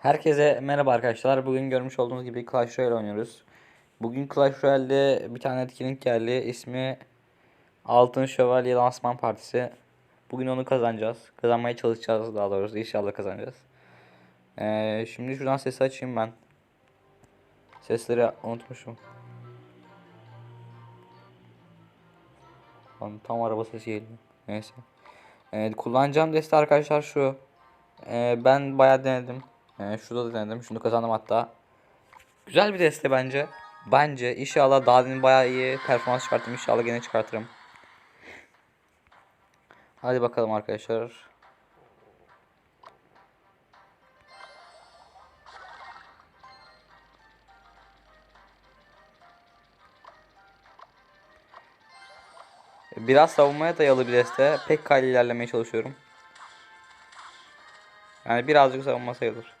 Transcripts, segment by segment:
Herkese merhaba arkadaşlar. Bugün görmüş olduğunuz gibi Clash Royale oynuyoruz. Bugün Clash Royale'de bir tane etkinlik geldi. İsmi Altın Şövalye Lansman Partisi. Bugün onu kazanacağız. Kazanmaya çalışacağız daha doğrusu. İnşallah kazanacağız. Ee, şimdi şuradan sesi açayım ben. Sesleri unutmuşum. Lan tam araba sesi geliyor. Neyse. Evet, kullanacağım deste arkadaşlar şu. Ee, ben bayağı denedim. Ee, şurada da denedim. Şunu kazandım hatta. Güzel bir deste bence. Bence inşallah daha demin bayağı iyi performans çıkarttım. İnşallah gene çıkartırım. Hadi bakalım arkadaşlar. Biraz savunmaya dayalı bir deste. Pek kaylı ilerlemeye çalışıyorum. Yani birazcık savunma sayılır.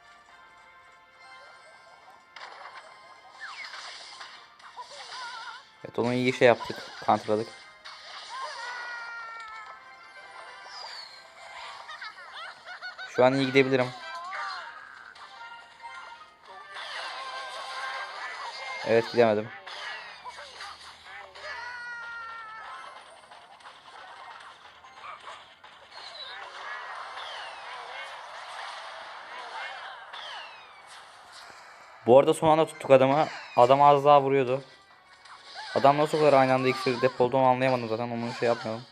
Onu iyi şey yaptık. Kantradık. Şu an iyi gidebilirim. Evet gidemedim. Bu arada son anda tuttuk adamı. Adam az daha vuruyordu. Adam nasıl kadar aynı anda iksir depoldu onu anlayamadım zaten onu şey yapmayalım.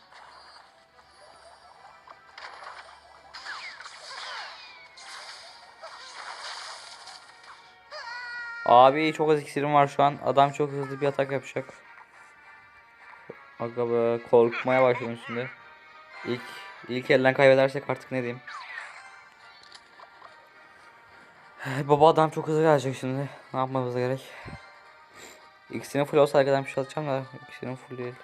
Abi çok az iksirim var şu an. Adam çok hızlı bir atak yapacak. Aga be korkmaya başladım şimdi. İlk ilk elden kaybedersek artık ne diyeyim. Baba adam çok hızlı gelecek şimdi. Ne yapmamız gerek? İkisinin full olsa arkadan bir şey atacağım da ikisinin full değil.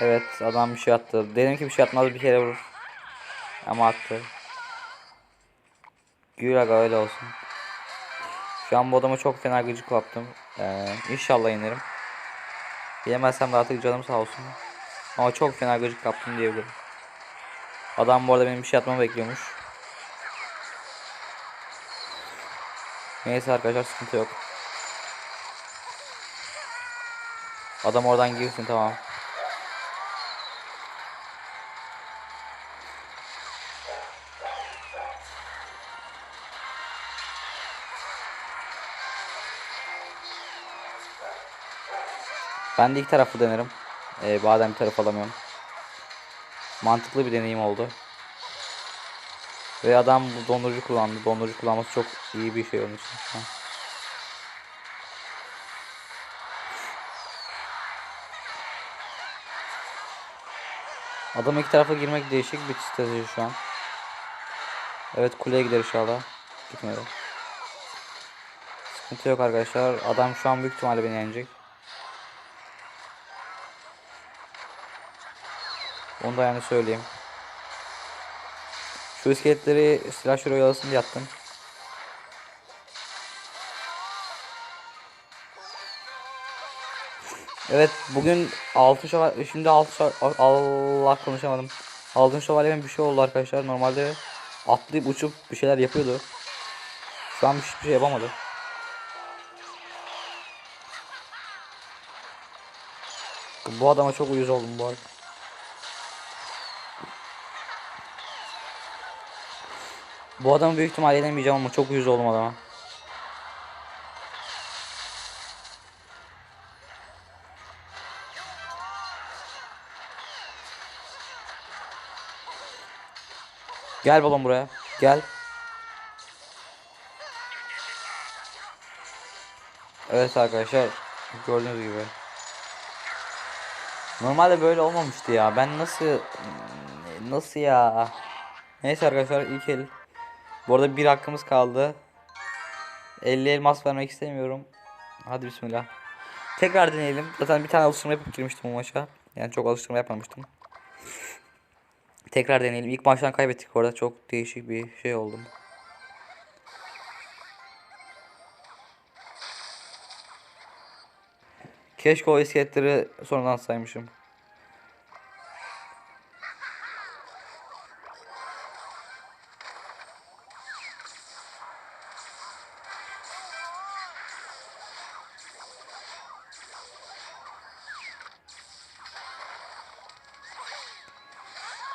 Evet adam bir şey attı. Dedim ki bir şey atmaz bir kere vurur. Ama attı. Gül aga öyle olsun. Şu an bu adama çok fena gıcık yaptım. Ee, inşallah inerim. Yemezsem de artık canım sağ olsun. Ama çok fena gıcık yaptım diyebilirim. Adam bu arada benim bir şey atmamı bekliyormuş. Neyse arkadaşlar sıkıntı yok. Adam oradan girsin tamam. Ben de iki taraflı denerim. Ee, badem taraf alamıyorum. Mantıklı bir deneyim oldu. Ve adam bu dondurucu kullandı. Dondurucu kullanması çok iyi bir şey onun için. Ha. Adam iki tarafa girmek değişik bir strateji şu an. Evet kuleye gider inşallah. Gitmedi. Sıkıntı yok arkadaşlar. Adam şu an büyük ihtimalle beni yenecek. Onu da yani söyleyeyim. Şu iskeletleri şuraya oyalasın diye attım. Evet bugün altın şövalye şimdi altın şövalye Allah konuşamadım. Altın şövalyemin bir şey oldu arkadaşlar. Normalde atlayıp uçup bir şeyler yapıyordu. Şu an hiçbir şey yapamadı. Bu adama çok uyuz oldum bu arada. Bu adamı büyük ihtimalle yenemeyeceğim ama çok uyuz oldum adama. Gel balon buraya. Gel. Evet arkadaşlar. Gördüğünüz gibi. Normalde böyle olmamıştı ya. Ben nasıl nasıl ya? Neyse arkadaşlar ilk el. Bu arada bir hakkımız kaldı. 50 elmas vermek istemiyorum. Hadi bismillah. Tekrar deneyelim. Zaten bir tane alıştırma yapıp girmiştim bu maça. Yani çok alıştırma yapmamıştım. Tekrar deneyelim. İlk maçtan kaybettik orada. Çok değişik bir şey oldu. Keşke o iskeletleri sonradan saymışım.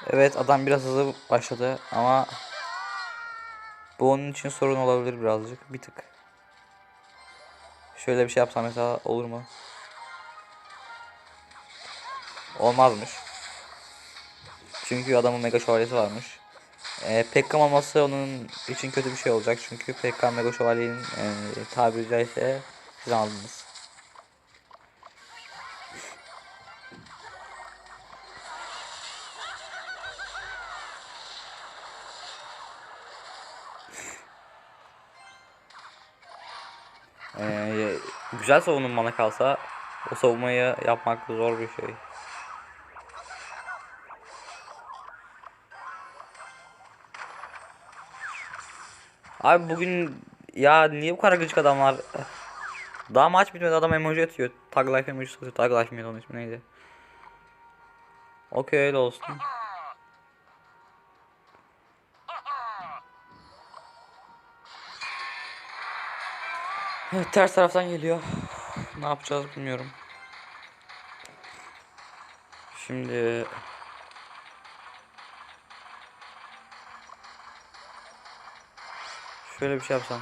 Evet adam biraz hızlı başladı ama bu onun için sorun olabilir birazcık bir tık. Şöyle bir şey yapsam mesela olur mu? Olmazmış. Çünkü adamın mega şövalyesi varmış. Ee, Pekka olması onun için kötü bir şey olacak. Çünkü Pekka mega şövalyenin e, tabiri caizse siz aldınız. Ee, güzel savunum bana kalsa o savunmayı yapmak zor bir şey. Abi bugün ya niye bu kadar gıcık adamlar? Daha maç bitmedi adam emoji atıyor. Tag life emoji atıyor. Tag life miydi onun ismi neydi? Okey öyle olsun. Evet ters taraftan geliyor. Ne yapacağız bilmiyorum. Şimdi şöyle bir şey yapsam.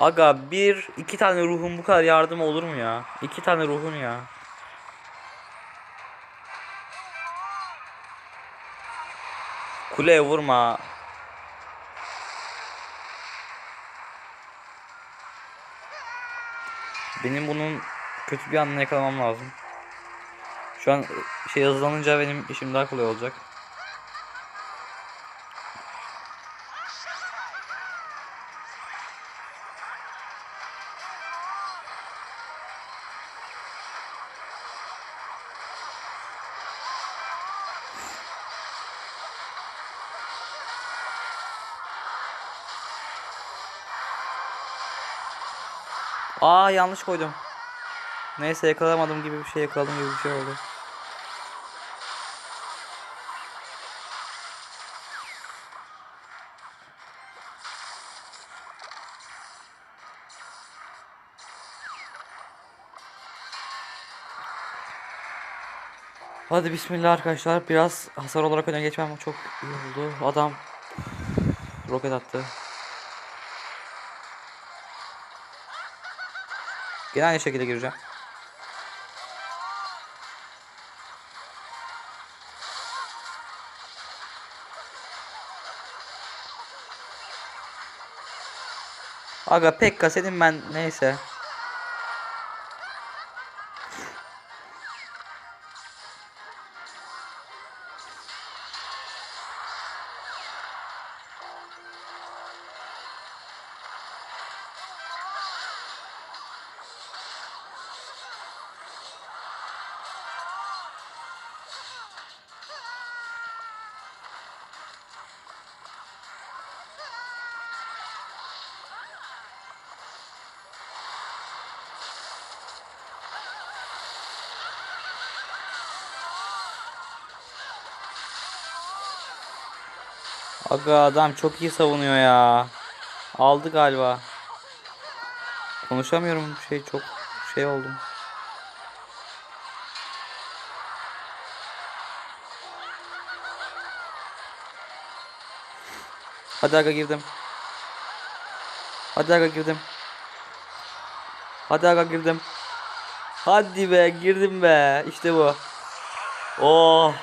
Aga bir iki tane ruhun bu kadar yardım olur mu ya? İki tane ruhun ya. Kuleye vurma. Benim bunun kötü bir anını yakalamam lazım. Şu an şey hızlanınca benim işim daha kolay olacak. Aa yanlış koydum. Neyse yakalamadım gibi bir şey yakaladım gibi bir şey oldu. Hadi bismillah arkadaşlar. Biraz hasar olarak öne geçmem çok iyi oldu. Adam roket attı. Yine aynı şekilde gireceğim. Aga Pekka senin ben neyse. Aga adam çok iyi savunuyor ya. Aldı galiba. Konuşamıyorum şey çok şey oldum. Hadi aga girdim. Hadi aga girdim. Hadi aga girdim. Hadi be girdim be. İşte bu. Oh.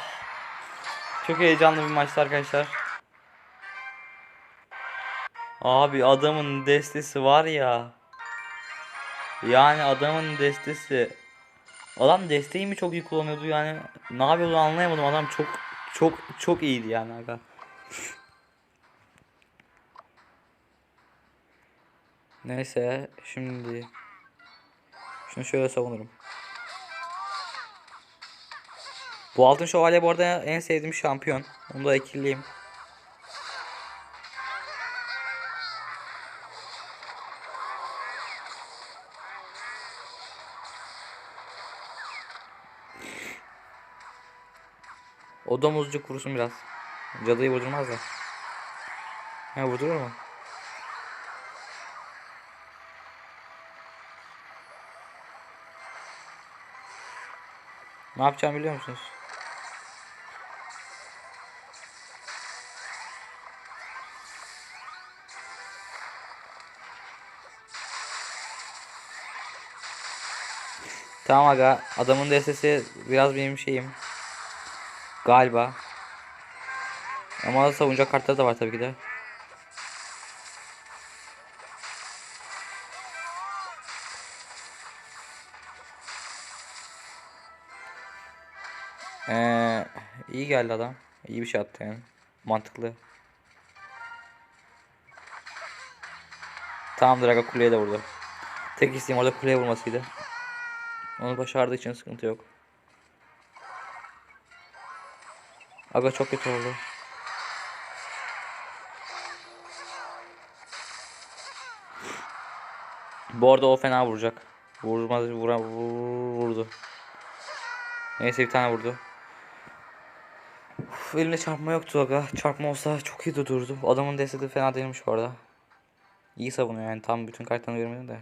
Çok heyecanlı bir maçtı arkadaşlar. Abi adamın destesi var ya. Yani adamın destesi. Adam desteği mi çok iyi kullanıyordu yani. Ne yapıyordu anlayamadım. Adam çok çok çok iyiydi yani aga. Neyse şimdi şunu şöyle savunurum. Bu altın şövalye bu arada en sevdiğim şampiyon. Onu da ekileyim. O domuzcuk vursun biraz. Cadıyı vurdurmaz da. He vurdurur mu? Ne yapacağımı biliyor musunuz? Tamam aga adamın destesi biraz benim şeyim. Galiba. Ama savunacak kartları da var tabii ki de. Ee, iyi geldi adam. İyi bir şey attı yani. Mantıklı. Tamamdır aga kuleye de vurdu. Tek isteğim orada kuleye vurmasıydı. Onu başardığı için sıkıntı yok. Aga çok kötü oldu. Bu arada o fena vuracak. Vurmaz vura, vur- vurdu. Neyse bir tane vurdu. Uf, elimde çarpma yoktu aga. Çarpma olsa çok iyi dururdu. Adamın destesi fena değilmiş bu arada. İyi savunuyor yani tam bütün kartlarını görmedim de.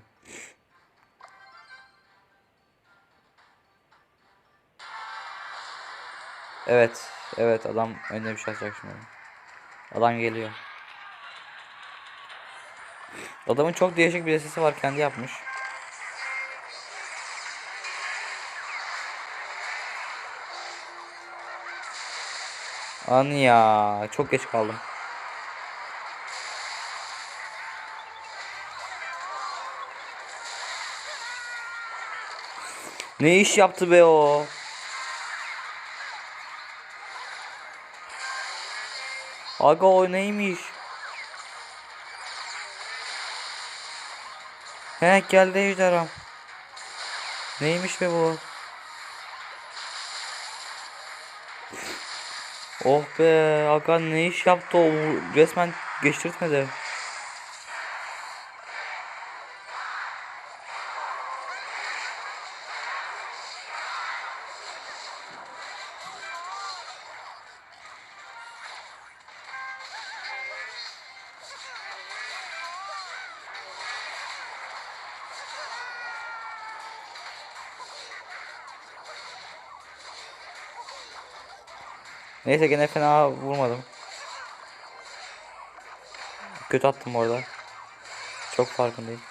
Evet. Evet adam önüne bir şey atacak şimdi. Adam geliyor. Adamın çok değişik bir sesi var kendi yapmış. An ya çok geç kaldım. Ne iş yaptı be o? Aga o neymiş? He geldi ejderham. Neymiş be bu? Oh be aga ne iş yaptı o resmen geçirtmedi. Neyse gene fena vurmadım. Kötü attım orada. Çok farkındayım.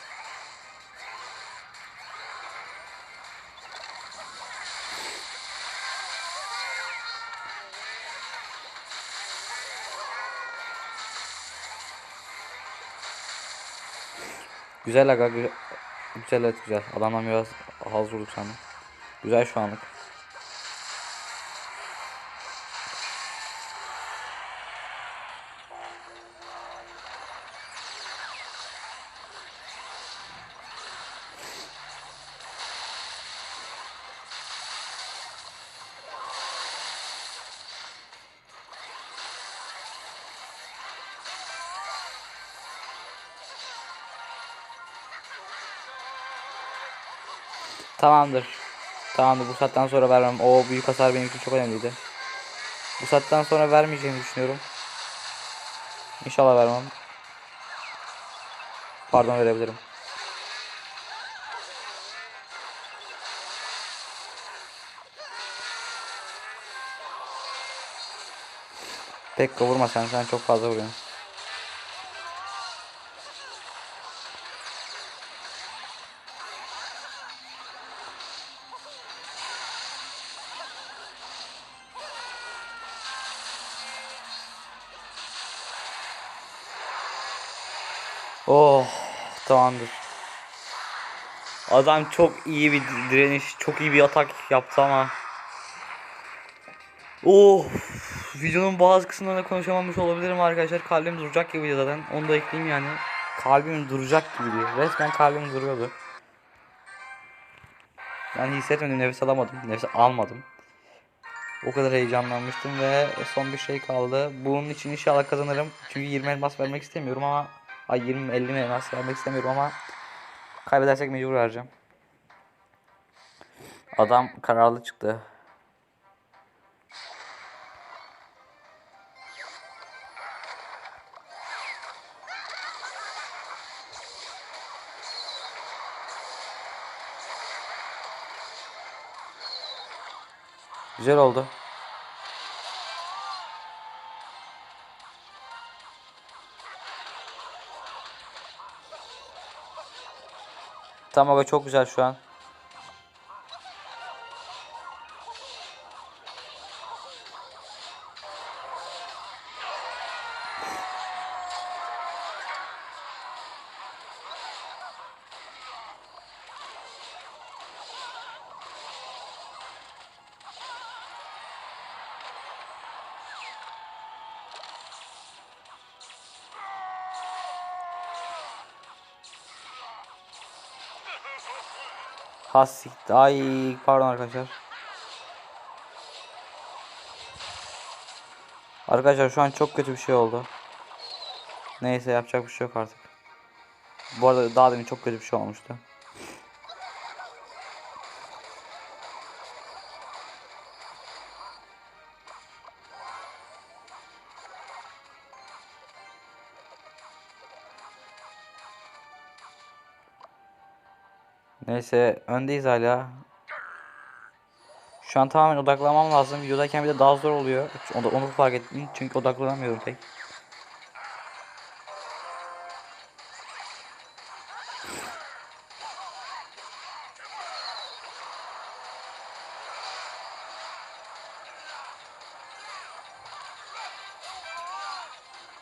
Güzel aga gü- güzel evet güzel. Adamdan biraz haz vurduk sandım. Güzel şu anlık. Tamamdır. Tamamdır bu saatten sonra vermem. O büyük hasar benim için çok önemliydi. Bu saatten sonra vermeyeceğimi düşünüyorum. İnşallah vermem. Pardon verebilirim. Pek vurma sen sen çok fazla vuruyorsun. Tamamdır. Adam çok iyi bir direniş, çok iyi bir atak yaptı ama. Oh videonun bazı kısımlarında konuşamamış olabilirim arkadaşlar. Kalbim duracak gibi zaten. Onu da ekleyeyim yani. kalbim duracak gibiydi. Resmen kalbim duruyordu. Ben hissetmedim, nefes alamadım, nefes almadım. O kadar heyecanlanmıştım ve son bir şey kaldı. Bunun için inşallah kazanırım. Çünkü 20 elmas vermek istemiyorum ama ay 20 50 elmas vermek istemiyorum ama kaybedersek mecbur vereceğim. Adam kararlı çıktı. Güzel oldu. Tamam aga çok güzel şu an. Hasik. Ay pardon arkadaşlar. Arkadaşlar şu an çok kötü bir şey oldu. Neyse yapacak bir şey yok artık. Bu arada daha demin çok kötü bir şey olmuştu. Neyse öndeyiz hala. Şu an tamamen odaklanmam lazım. Videodayken bir de daha zor oluyor. Onu, onu fark ettim. Çünkü odaklanamıyorum pek.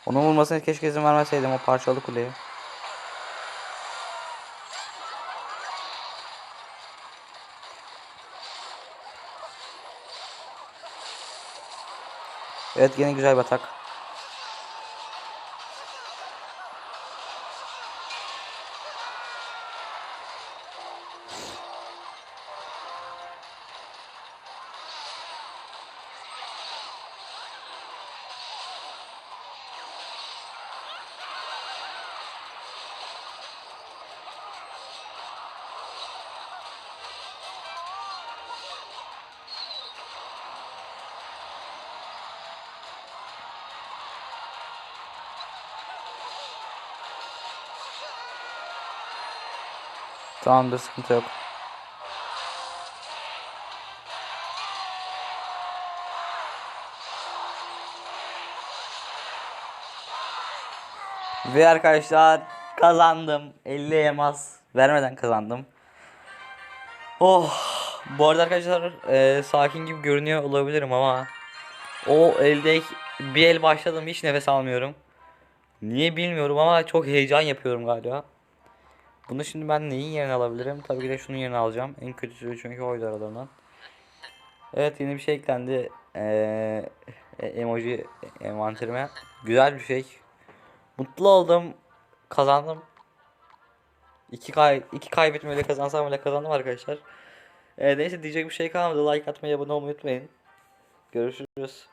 Onun vurmasına keşke izin vermeseydim o parçalı kuleye. Evet yine güzel bir Tamamdır sıkıntı yok. Ve arkadaşlar kazandım. 50 elmas vermeden kazandım. Oh. Bu arada arkadaşlar e, sakin gibi görünüyor olabilirim ama o elde bir el başladım hiç nefes almıyorum. Niye bilmiyorum ama çok heyecan yapıyorum galiba. Bunu şimdi ben neyin yerine alabilirim? Tabii ki de şunun yerine alacağım. En kötüsü çünkü oydu aralarından. Evet yeni bir şey eklendi. Ee, e- emoji envanterime. Güzel bir şey. Mutlu oldum. Kazandım. İki, kay iki kaybetmeyle kazansam bile kazandım arkadaşlar. Ee, neyse diyecek bir şey kalmadı. Like atmayı, abone olmayı unutmayın. Görüşürüz.